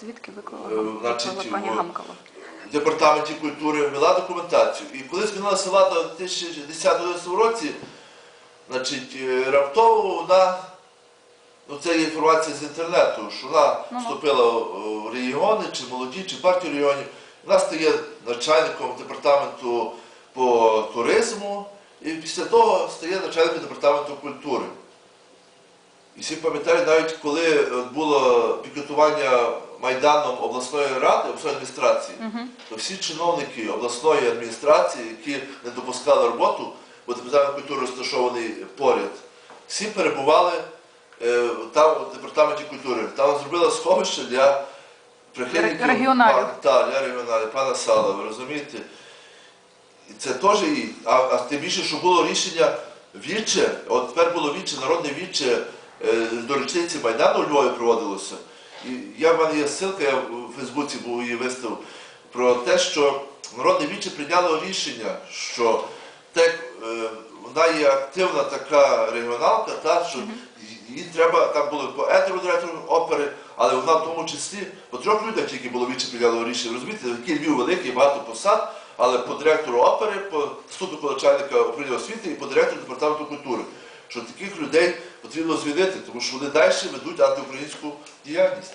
Звідки виклала, Е, значить, виклала пані о, Гамкала? в департаменті культури вела документацію. І коли змінилася влада в 2010 році, значить, е, раптово вона, ну це є інформація з інтернету, що вона Ну-ну. вступила в регіони, чи молоді, чи партію регіонів. Вона стає начальником департаменту по туризму і після того стає начальником департаменту культури. І всі пам'ятають, навіть коли е, було пікетування Майданом обласної ради, обласної адміністрації, то всі чиновники обласної адміністрації, які не допускали роботу, бо департамент культури розташований поряд, всі перебували е, там у департаменті культури. Там зробили сховище для прихильників регіоналів. пана- для регіоналів, пана Сала, ви розумієте? І це теж і, а, а тим більше, що було рішення віче, от тепер було віче, народне віче до річниці Майдану у Львові проводилося. І я в мене є ссылка, я в Фейсбуці був її виставив, про те, що народне віче прийняло рішення, що так, е, вона є активна така регіоналка, та, що їй треба, там були по етеру директору опери, але вона в тому числі по трьох людях тільки було віче прийняло рішення. Розумієте, який Львів великий, багато посад, але по директору опери, по заступнику начальника управління освіти і по директору департаменту культури. Що таких людей потрібно звільнити, тому що вони далі ведуть антиукраїнську діяльність.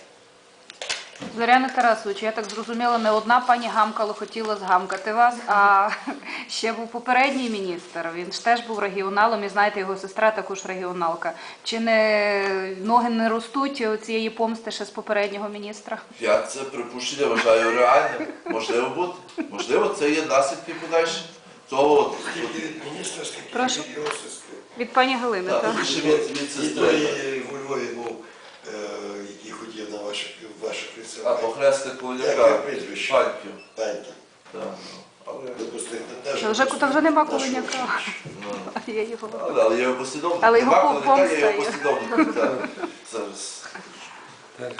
Зоряне Тарасович, я так зрозуміла, не одна пані Гамкало хотіла згамкати вас, а ще був попередній міністр. Він ж теж був регіоналом, і знаєте, його сестра також регіоналка. Чи не ноги не ростуть цієї помсти ще з попереднього міністра? Я це припущення вважаю реальним. Можливо бути. Можливо, це є наслідки подальші того. от- міністра, скільки Прошу. від його сестри. Від пані Галини, Так, так? більше від, від І сестри. той у Львові був, е, який ходив на ваших, ваших А лицях. похрестик Яке Коляка, прізвище? Паньків. Паньки. Так, ну, Але, Допустити теж. Та вже, та вже нема коленяка. ну, А я його. але, але я його послідовник. Але його Нема Коляка, помста я його є. послідовник. так. Зараз. Так.